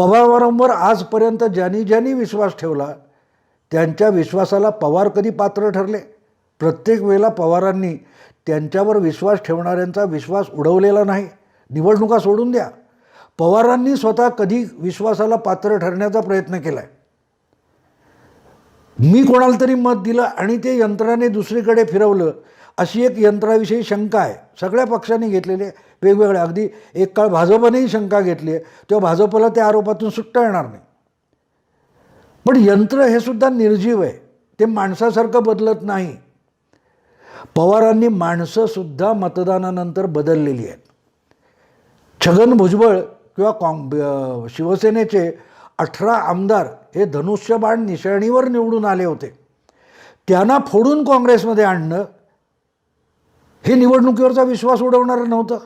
पवारांवर आजपर्यंत ज्यांनी ज्यांनी विश्वास ठेवला त्यांच्या विश्वासाला पवार कधी पात्र ठरले? प्रत्येक वेळेला पवारांनी त्यांच्यावर विश्वास ठेवणाऱ्यांचा विश्वास उडवलेला नाही. निवडणुका सोडून द्या. पवारांनी स्वतः कधी विश्वासाला पात्र ठरण्याचा प्रयत्न केला आहे मी कोणाला तरी मत दिलं आणि ते यंत्राने दुसरीकडे फिरवलं अशी एक यंत्राविषयी शंका आहे. सगळ्या पक्षांनी घेतलेली आहे. वेगवेगळ्या. अगदी एक काळ भाजपनेही शंका घेतली आहे. तेव्हा भाजपला त्या आरोपातून सुट्टा येणार नाही. पण यंत्र हे सुद्धा निर्जीव आहे. ते माणसासारखं बदलत नाही. पवारांनी माणसंसुद्धा मतदानानंतर बदललेली आहेत. छगन भुजबळ किंवा काँग शिवसेनेचे अठरा आमदार हे धनुष्यबाण निशाणीवर निवडून आले होते. त्यांना फोडून काँग्रेसमध्ये आणणं हे निवडणुकीवरचा विश्वास उडवणारं नव्हतं.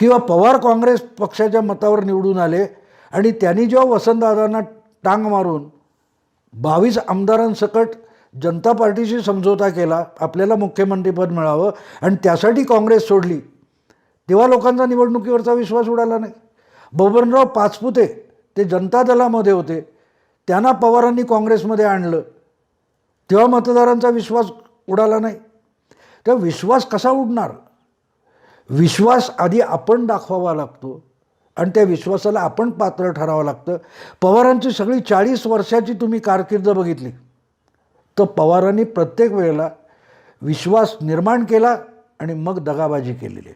किंवा पवार काँग्रेस पक्षाच्या मतावर निवडून आले आणि त्यांनी जेव्हा वसंतदादांना टांग मारून बावीस आमदारांसकट जनता पार्टीशी समझोता केला आपल्याला मुख्यमंत्रीपद मिळावं आणि त्यासाठी काँग्रेस सोडली तेव्हा लोकांचा निवडणुकीवरचा विश्वास उडाला नाही. बबनराव पाचपुते ते जनता दलामध्ये होते त्यांना पवारांनी काँग्रेसमध्ये आणलं तेव्हा मतदारांचा विश्वास उडाला नाही. तर विश्वास कसा उडणार? विश्वास आधी आपण दाखवावा लागतो आणि त्या विश्वासाला आपण पात्र ठरावं लागतं. पवारांची सगळी चाळीस वर्षाची तुम्ही कारकीर्द बघितली. तर पवारांनी प्रत्येक वेळेला विश्वास निर्माण केला आणि मग दगाबाजी केलेली. आहे